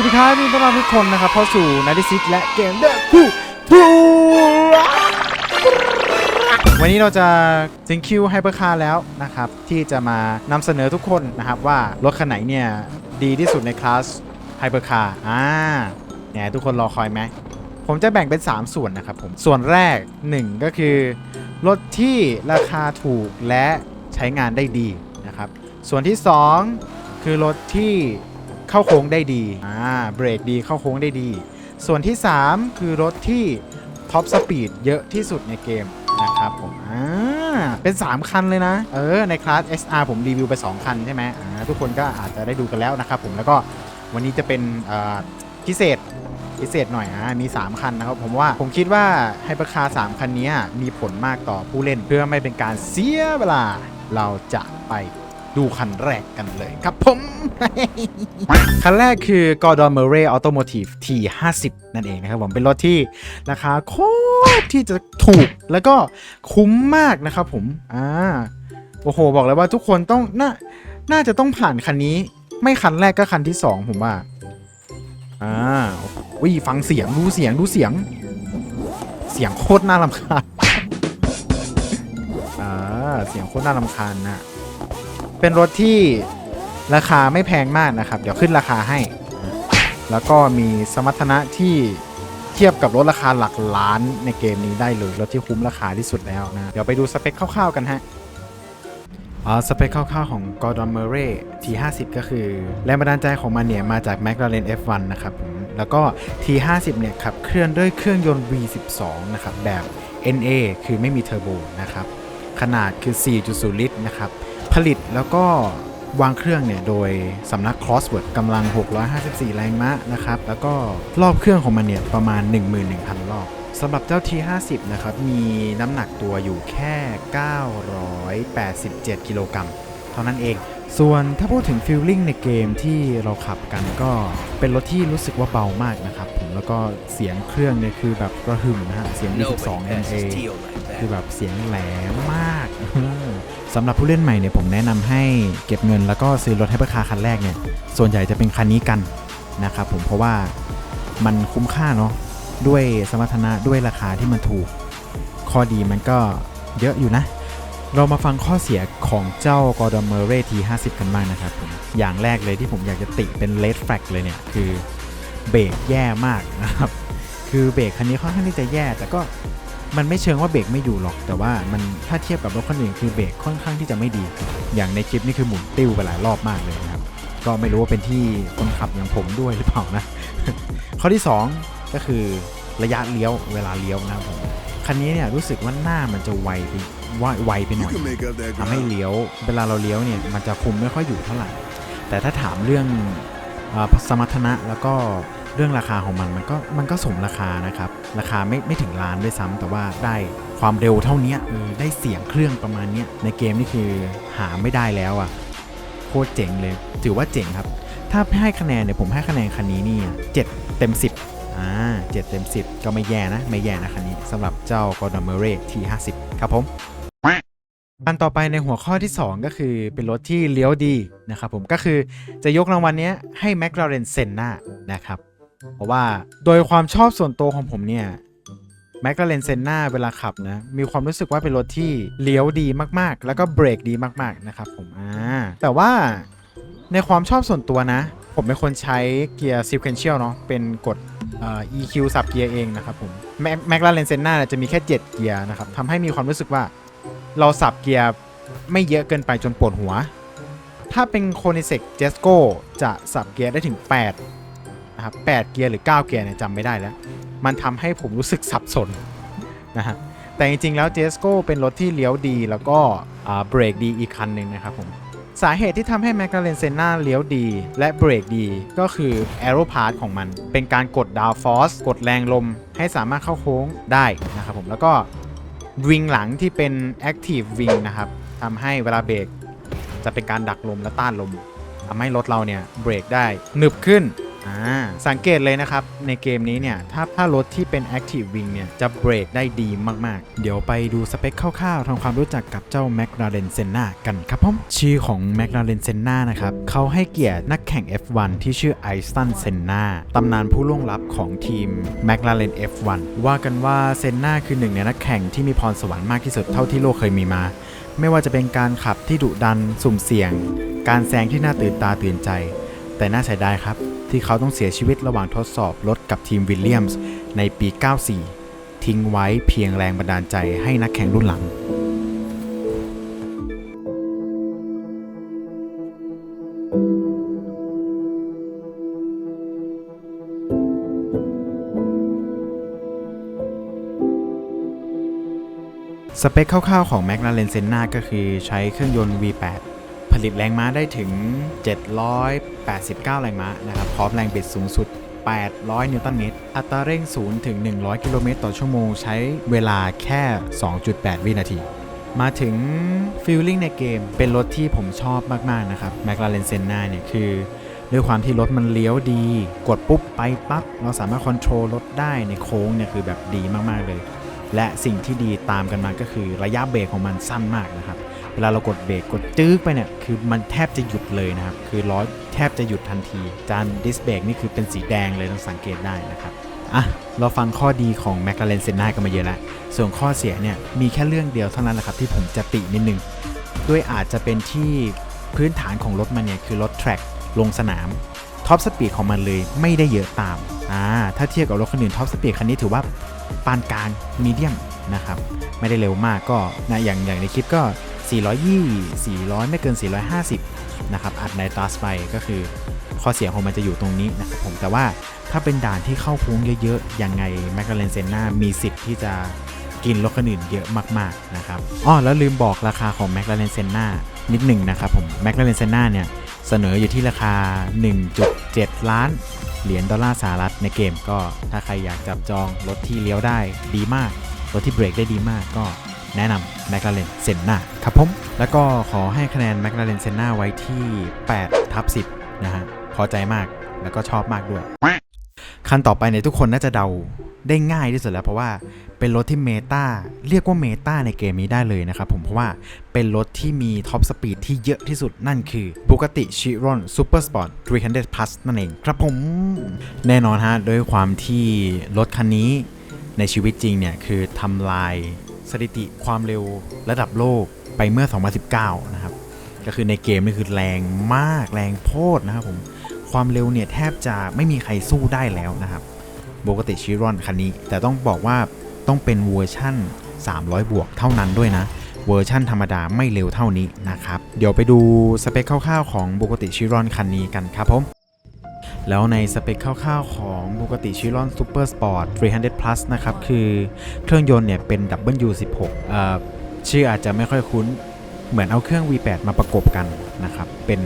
วัสดีครับมีต้อนรับทุกคนนะครับเข้าสู่นาดิซิกและเกมเดอร์ผู้ผู้วันนี้เราจะซิงคิวไฮเปอร์คาร์แล้วนะครับ ที่จะมานำเสนอทุกคนนะครับว่ารถคันไหนเนี่ย ดีที่สุดในคลาสไฮเปอร์คาร์อ่าเนี่ยทุกคนรอคอยไหม ผมจะแบ่งเป็น 3 ส่วนนะครับผม ส่วนแรก 1 ก็คือ รถที่ราคาถูกและใช้งานได้ดีนะครับ ส่วนที่ 2 คือรถที่ เข้าโค้งได้ดีอ่าเบรกดีเข้าโค้งได้ดี ส่วนที่ 3 คือรถที่ท็อปสปีดเยอะที่สุดในเกมนะครับผมอ่าเป็น 3 คันเลยนะ เออ ในคลาส SR ผมรีวิวไป 2 คันใช่ไหมอ่าทุกคนก็อาจจะได้ดูกันแล้วนะครับผมแล้วก็วันนี้จะเป็นเอ่อพิเศษพิเศษหน่อยอะมี 3 คันนะครับ ผมว่าผมคิดว่าไฮเปอร์คาร์3คันนี้มีผลมากต่อผู้เล่นเพื่อไม่เป็นการเสียเวลาเราจะไป ดูคันแรกกันเลยครับผม คันแรกคือ Gordon Murray Automotive T50 นั่นเองนะครับผมเป็นรถที่ราคาโคตรที่จะถูกแล้วก็คุ้มมากนะครับผม อ่า โอ้โห บอกเลยว่าทุกคนต้องน่าน่าจะต้องผ่านคันนี้ ไม่คันแรกก็คันที่ 2 ผมว่า อ่าวิฟังเสียงดูเสียงดูเสียง เสียงโคตรน่ารำคาญ อ่า เสียงโคตรน่ารำคาญนะ เป็นรถที่ราคาไม่แพงมากนะครับ เดี๋ยวขึ้นราคาให้ แล้วก็มีสมรรถนะที่เทียบกับรถราคาหลักล้านในเกมนี้ได้เลยรถที่คุ้มราคาที่สุดแล้วนะ เดี๋ยวไปดูสเปคคร่าวๆกันฮะอ่าสเปคคร่าวๆของ Gordon Murray T50 ก็คือ แรงบันดาลใจของมันเนี่ย มาจาก McLaren F1 นะครับผมแล้วก็ T50 เนี่ยขับเคลื่อนด้วยเครื่องยนต์ V12 นะครับ แบบ NA คือไม่มีเทอร์โบนะครับ ขนาดคือ 4.0 ลิตรนะครับผลิตแล้วก็วางเครื่องเนี่ยโดยสำนัก Crossword กำลัง 654 แรงม้านะครับแล้วก็รอบเครื่องของมันเนี่ยประมาณ 11,000 รอบสำหรับเจ้า T50 นะครับมีน้ำหนักตัวอยู่แค่ 987 กิโลกรัมเท่านั้นเอง ส่วนถ้าพูดถึงฟิลลิ่งในเกมที่เราขับกันก็เป็นรถที่รู้สึกว่าเบามากนะครับผมแล้วก็เสียงเครื่องเนี่ยคือแบบกระหึ่มนะฮะเสียง V12 NA คือแบบเสียงแหลมมากสำหรับผู้เล่นใหม่เนี่ยผมแนะนำให้เก็บเงินแล้วก็ซื้อรถไฮเปอร์คาร์คันแรกเนี่ยส่วนใหญ่จะเป็นคันนี้กันนะครับผมเพราะว่ามันคุ้มค่าเนาะด้วยสมรรถนะด้วยราคาที่มันถูก ข้อดีมันก็เยอะอยู่นะ เรามาฟังข้อเสียของเจ้า Gordon Murray T50 กันบ้างนะครับผมอย่างแรกเลยที่ผมอยากจะติเป็น red flag เลยเนี่ย คือเบรกแย่มากนะครับ คือเบรกคันนี้ค่อนข้างที่จะแย่ แต่ก็มันไม่เชิงว่าเบรกไม่อยู่หรอก แต่ว่ามันถ้าเทียบกับรถคันอื่นคือเบรกค่อนข้างที่จะไม่ดี อย่างในคลิปนี่คือหมุนติ้วไปหลายรอบมากเลยนะครับ ก็ไม่รู้ว่าเป็นที่คนขับอย่างผมด้วยหรือเปล่านะ ข้อที่ 2 ก็คือระยะเลี้ยวเวลาเลี้ยวนะครับผม คันนี้เนี่ยรู้สึกว่าหน้ามันจะไวไปไวไวไปห You น่อย can make up that ทำให้ ground. เลี้ยว เวลาเราเลี้ยวเนี่ยมันจะคุมไม่ค่อยอยู่เท่าไหร่ แต่ถ้าถามเรื่องอาสมรรถนะแล้วก็เรื่องราคาของมันมันก็มันก็สมราคานะครับ ราคาไม่ไม่ถึงล้านด้วยซ้ำแต่ว่าได้ความเร็วเท่าเนี้ยเออได้เสียงเครื่องประมาณเนี้ยในเกมนี่คือหาไม่ได้แล้วอะโคตรเจ๋งเลย ถือว่าเจ๋งครับ ถ้าให้คะแนนเนี่ยผมให้คะแนนคันนี้นี่7เต็ม 10 อ่า7เต็ม10ก็ไม่แย่นะ ไม่แย่นะคันนี้สำหรับเจ้า Gordon Murray T50 ครับผมอันต่อไปในหัวข้อที่ 2 ก็คือเป็นรถที่เลี้ยวดีนะครับผมก็คือจะยกรางวัลนี้ให้ McLaren Senna นะครับเพราะว่าโดยความชอบส่วนตัวของผมเนี่ย McLaren Senna เวลาขับนะมีความรู้สึกว่าเป็นรถที่เลี้ยวดีมากๆ แล้วก็เบรกดีมากๆนะครับผมอ่าแต่ว่าในความชอบส่วนตัวนะ ผมเป็นคนใช้เกียร์ sequential เนาะเป็นกด EQ สับเกียร์เองนะครับผม Mac- McLaren Senna เนี่ยจะมีแค่ 7 เกียร์นะครับทำให้มีความรู้สึกว่าเราสับเกียร์ไม่เยอะเกินไปจนปวดหัว ถ้าเป็นโคนิเซกเจสโกจะสับเกียร์ได้ถึง 8 นะครับ 8 เกียร์หรือ 9 เกียร์เนี่ยจำไม่ได้แล้ว มันทำให้ผมรู้สึกสับสนนะฮะแต่จริงๆแล้วเจสโกเป็นรถที่เลี้ยวดีแล้วก็เบรกดีอีกคันหนึ่งนะครับผม สาเหตุที่ทำให้ McLaren Senna เลี้ยวดี และเบรกดี ก็คือ Aero Part ของมัน เป็นการกดดาวฟอสกดแรงลม ให้สามารถเข้าโค้งได้นะครับผมแล้วก็วิงหลังที่เป็นแอคทีฟวิงนะครับทำให้เวลาเบรกจะเป็นการดักลมและต้านลมทำให้รถเราเนี่ยเบรกได้หนึบขึ้น อ่าสังเกตเลยนะครับ ในเกมนี้เนี่ย ถ้าถ้ารถที่เป็น Active Wing เนี่ย จะเบรกได้ดีมากๆ เดี๋ยวไปดูสเปคคร่าวๆทำความรู้จักกับเจ้า McLaren Senna กันครับผมชื่อของ McLaren Senna นะครับเขาให้เกียรตินักแข่ง F1 ที่ชื่อไอสตันเซนนาตำนานผู้ล่วงลับของทีม McLaren F1 ว่ากันว่าเซนนาคือหนึ่งในนักแข่งที่มีพรสวรรค์มากที่สุดเท่าที่โลกเคยมีมา ไม่ว่าจะเป็นการขับที่ดุดัน สุ่มเสี่ยง การแซงที่น่าตื่นตาตื่นใจ แต่น่าเสียดายครับ ที่เขาต้องเสียชีวิตระหว่างทดสอบรถกับทีมวิลเลียมส์ในปี 94 ทิ้งไว้เพียงแรงบันดาลใจให้นักแข่งรุ่นหลังสเปคคร่าวๆของ McLaren Senna ก็คือใช้เครื่องยนต์ V8 ผลิตแรงม้าได้ถึง 789 แรงม้านะครับพร้อมแรงบิดสูงสุด 800 นิวตันเมตร อัตราเร่ง 0 ถึง 100 กิโลเมตรต่อชั่วโมง ใช้เวลาแค่ 2.8 วินาที มาถึงฟีลลิ่งในเกม เป็นรถที่ผมชอบมาก ๆ นะครับ McLaren Senna เนี่ยคือด้วยความที่รถมันเลี้ยวดี กดปุ๊บไปปั๊บ เราสามารถคอนโทรลรถได้ในโค้งเนี่ยคือแบบดีมาก ๆ เลย และสิ่งที่ดีตามกันมาก็คือระยะเบรกของมันสั้นมากนะครับ วลาเรากดเบรกกดจึ๊กไปเนี่ยคือมันแทบจะหยุดเลยนะครับ คือล้อแทบจะหยุดทันที จานดิสเบรกนี่คือเป็นสีแดงเลยต้องสังเกตได้นะครับอะเราฟังข้อดีของ McLaren Senna กันมาเยอะแล้ว ส่วนข้อเสียเนี่ยมีแค่เรื่องเดียวเท่านั้นแหละครับที่ผมจะตินิดนึง ด้วยอาจจะเป็นที่พื้นฐานของรถมันเนี่ยคือรถแทร็กลงสนามท็อปสปีดของมันเลยไม่ได้เยอะตามอ่าถ้าเทียบกับรถคันอื่นท็อปสปีดคันนี้ถือว่า ปานกลางมีเดียมนะครับ ไม่ได้เร็วมากก็นะอย่างอย่างในคลิปก็ 420 400 ไม่เกิน 450 นะครับ อัดในตัสไปก็คือข้อเสียของมันจะอยู่ตรงนี้นะครับผมแต่ว่าถ้าเป็นด่านที่เข้าโค้งเยอะๆ ยังไง m c l a r e n Senna มีสิทธิ์ที่จะกินรถคันอื่นเยอะมากๆนะครับ อ้อแล้วลืมบอกราคาของ m c l a r e n Senna นิดหนึ่งนะครับผม m c l a r e n Senna เนี่ย เสนออยู่ที่ราคา 1.7 ล้าน เหรียญดอลลาร์สหรัฐในเกมก็ถ้าใครอยากจับจองรถที่เลี้ยวได้ดีมาก รถที่เบรกได้ดีมากก็แนะนำ McLaren Senna ครับผม แล้วก็ขอให้คะแนน McLaren Senna ไว้ที่ 8 ทับ 10 นะฮะ พอใจมากแล้วก็ชอบมากด้วย คันต่อไปเนี่ยทุกคนน่าจะเดาได้ง่ายที่สุดแล้วเพราะว่า เป็นรถที่เมตาเรียกว่าเมตาในเกมนี้ได้เลยนะครับผมเพราะว่าเป็นรถที่มีท็อปสปีดที่เยอะที่สุดนั่นคือ Bugatti Chiron Super Sport 300 Plus นั่นเองครับผมแน่นอนฮะด้วยความที่รถคันนี้ในชีวิตจริงเนี่ย คือทำลายสถิติความเร็วระดับโลกไปเมื่อ 2019 นะครับ ก็คือในเกมนี่คือแรงมากแรงโพดนะครับผม ความเร็วเนี่ย แทบจะไม่มีใครสู้ได้แล้วนะครับปกติชิรอนคันนี้ แต่ต้องบอกว่า ต้องเป็นเวอร์ชั่น 300 บวกเท่านั้นด้วยนะ เวอร์ชั่นธรรมดาไม่เร็วเท่านี้นะครับ เดี๋ยวไปดูสเปคคร่าวๆของปกติชิรอนคันนี้กันครับผมแล้วในสเปคคร่าวๆของ Bugatti Chiron Super Sport 300 Plus นะครับ คือเครื่องยนต์เนี่ยเป็น W16 เอ่อชื่ออาจจะไม่ค่อยคุ้น เหมือนเอาเครื่อง V8 มาประกบกันนะครับ เป็น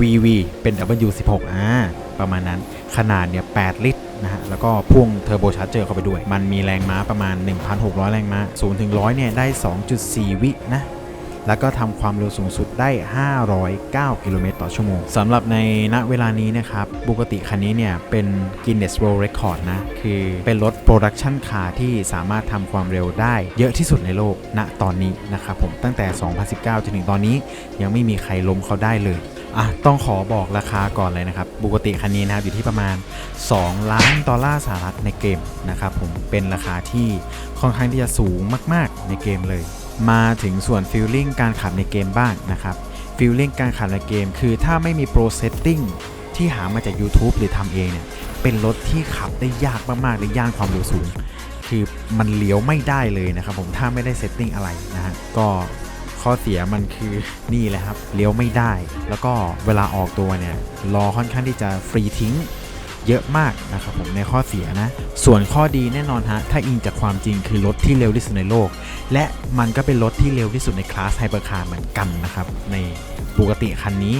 VV เป็น W16 อ่าประมาณนั้น ขนาดเนี่ย 8 ลิตร นะฮะแล้วก็พ่วงเทอร์โบชาร์เจอร์เข้าไปด้วย มันมีแรงม้าประมาณ 1,600 แรงม้า0ถึง100เนี่ยได้ 2.4 วินะ แล้วก็ทำความเร็วสูงสุดได้ 509 กิโลเมตรต่อชั่วโมงสำหรับในณเวลานี้นะครับปกติคันนี้เนี่ยเป็น Guinness World Record นะ คือเป็นรถ Production Car ที่สามารถทำความเร็วได้เยอะที่สุดในโลกณตอนนี้นะครับผมตั้งแต่ 2019 จนถึงตอนนี้ยังไม่มีใครล้มเขาได้เลยอะต้องขอบอกราคาก่อนเลยนะครับปกติคันนี้นะครับอยู่ที่ประมาณ 2 ล้านดอลลาร์สหรัฐในเกมนะครับผมเป็นราคาที่ค่อนข้างที่จะสูงมาก ๆ ในเกมเลย มาถึงส่วนฟิลลิ่งการขับในเกมบ้างนะครับฟิลลิ่งการขับในเกม คือถ้าไม่มีโปรเซตติ้งที่หามาจาก YouTube หรือทำเองเนี่ยเป็นรถที่ขับได้ยากมากๆเลยย่านความเร็วสูง คือมันเลี้ยวไม่ได้เลยนะครับผมถ้าไม่ได้เซตติ้งอะไรนะฮะก็ข้อเสียมันคือนี่แหละครับเลี้ยวไม่ได้ แล้วก็เวลาออกตัวเนี่ยรอค่อนข้างที่จะฟรีทิ้ง เยอะมากนะครับผมในข้อเสียนะ ส่วนข้อดีแน่นอนฮะ ถ้าอิงจากความจริงคือรถที่เร็วที่สุดในโลก และมันก็เป็นรถที่เร็วที่สุดในคลาสไฮเปอร์คาร์เหมือนกันนะครับ ในปกติคันนี้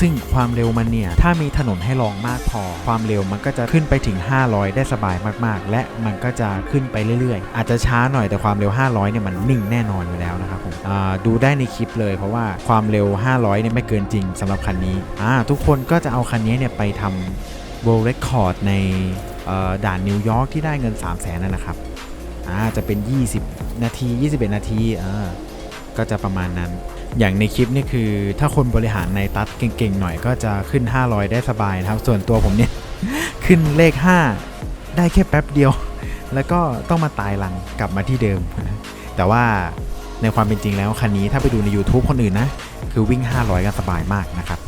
ซึ่งความเร็วมันเนี่ย ถ้ามีถนนให้ลองมากพอ ความเร็วมันก็จะขึ้นไปถึง 500 ได้สบายมากๆ และมันก็จะขึ้นไปเรื่อยๆ อาจจะช้าหน่อยแต่ความเร็ว 500 เนี่ยมันนิ่งแน่นอนอยู่แล้วนะครับผมดูได้ในคลิปเลยเพราะว่าความเร็ว 500 เนี่ยไม่เกินจริงสำหรับคันนี้ทุกคนก็จะเอาคันนี้เนี่ยไปทำ World Record ในด่านนิวยอร์กที่ได้เงิน 3 0 0แสนนั่นนะครับจะเป็น 20 นาที 21 นาทีอ่าก็จะประมาณนั้น อย่างในคลิปนี่คือถ้าคนบริหารในตัดเก่งๆ หน่อยก็จะขึ้น 500 ได้สบายนะครับ ส่วนตัวผมเนี่ย ขึ้นเลข 5 ได้แค่แป๊บเดียว แล้วก็ต้องมาตายหลังกลับมาที่เดิม แต่ว่าในความเป็นจริงแล้วคันนี้ถ้าไปดูใน YouTube คนอื่นนะ คือวิ่ง 500 กันสบายมากนะครับ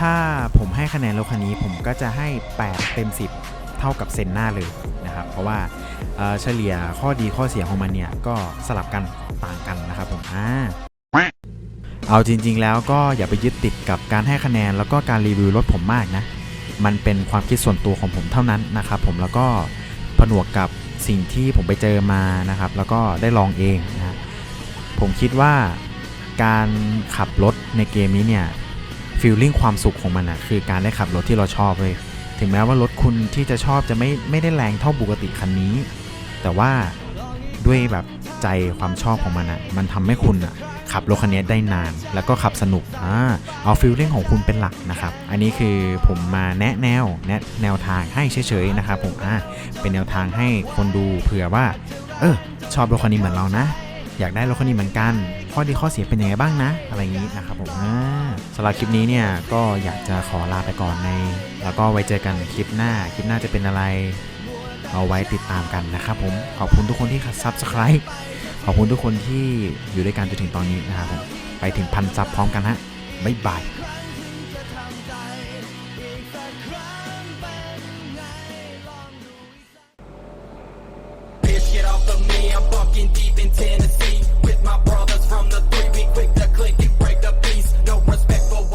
ถ้าผมให้คะแนนรถคันนี้ผมก็จะให้ 8 เต็ม 10 เท่ากับเซนหน้าเลยนะครับ เพราะว่าเฉลี่ยข้อดีข้อเสียของมันเนี่ย ก็สลับกันต่างกันนะครับผมอ่าเอาจริง ๆ แล้วก็อย่าไปยึดติดกับการให้คะแนนแล้วก็การรีวิวรถผมมากนะ มันเป็นความคิดส่วนตัวของผมเท่านั้นนะครับผมแล้วก็ผนวกกับสิ่งที่ผมไปเจอมานะครับ แล้วก็ได้ลองเองนะผมคิดว่าการขับรถในเกมนี้เนี่ย ฟีลลิ่งความสุขของมันอะคือการได้ขับรถที่เราชอบเลย ถึงแม้ว่ารถคุณที่จะชอบจะไม่ไม่ได้แรงเท่าปกติคันนี้ แต่ว่าด้วยแบบใจความชอบของมันอะมันทำให้คุณอะขับรถคันนี้ได้นาน แล้วก็ขับสนุกอ่าเอาฟีลลิ่งของคุณเป็นหลักนะครับ อันนี้คือผมมาแนะแนวแนะแนวทางให้เฉยๆนะครับผมอ่าเป็นแนวทางให้คนดูเผื่อว่า เออชอบรถคันนี้เหมือนเรานะ อยากได้รถคันนี้เหมือนกัน ข้อดีข้อเสียเป็นยังไงบ้างนะ อะไรอย่างนี้นะครับผมสำหรับคลิปนี้เนี่ยก็อยากจะขอลาไปก่อนใน แล้วก็ไว้เจอกันคลิปหน้า คลิปหน้าจะเป็นอะไร เอาไว้ติดตามกันนะครับผมขอบคุณทุกคนที่ซับสไครต์ขอบคุณทุกคนที่อยู่ด้วยกันจนถึงตอนนี้นะครับผมไปถึงพันซับพร้อมกันฮะบ๊ายบาย